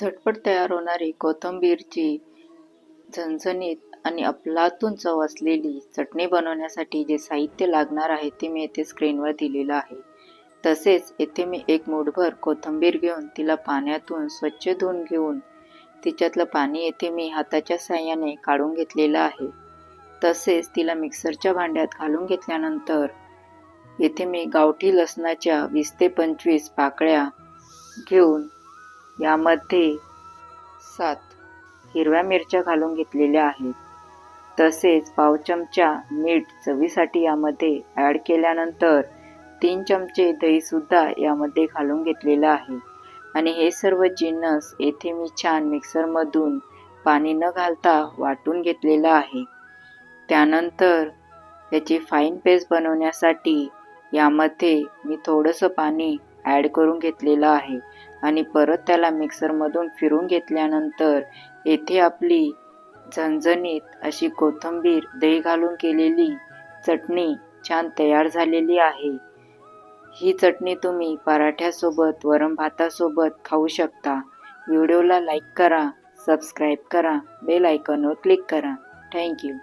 झटपट तयार होणारी कोथिंबीरची झणझणीत आणि अफलातून चव असलेली चटणी बनवण्यासाठी जे साहित्य लागणार आहे ते मी येथे स्क्रीनवर दिलेलं आहे. तसेच येथे मी एक मूठभर कोथिंबीर घेऊन तिला पाण्यातून स्वच्छ धुवून घेऊन तिच्यातलं पाणी येथे मी हाताच्या साह्याने काढून घेतलेलं आहे. तसेच तिला मिक्सरच्या भांड्यात घालून घेतल्यानंतर येथे मी गावठी लसणाच्या वीस ते पंचवीस पाकळ्या घेऊन यामध्ये सात हिरव्या मिरच्या घालून घेतलेल्या आहेत. तसेच पाव चमचा मीठ चवीसाठी यामध्ये ॲड केल्यानंतर तीन चमचे दहीसुद्धा यामध्ये घालून घेतलेलं आहे. आणि हे सर्व जिन्नस येथे मी छान मिक्सरमधून पाणी न घालता वाटून घेतलेलं आहे. त्यानंतर याची फाईन पेस्ट बनवण्यासाठी यामध्ये मी थोडंसं पाणी ॲड करून घेतलेलं आहे. आणि परत त्याला मिक्सरमधून फिरून घेतल्यानंतर येथे आपली झणझणीत अशी कोथिंबीर दही घालून केलेली चटणी छान तयार झालेली आहे. ही चटणी तुम्ही पराठ्यासोबत वरण भातासोबत खाऊ शकता. व्हिडिओला लाईक करा सबस्क्राईब करा बेल आयकॉनवर क्लिक करा. थँक्यू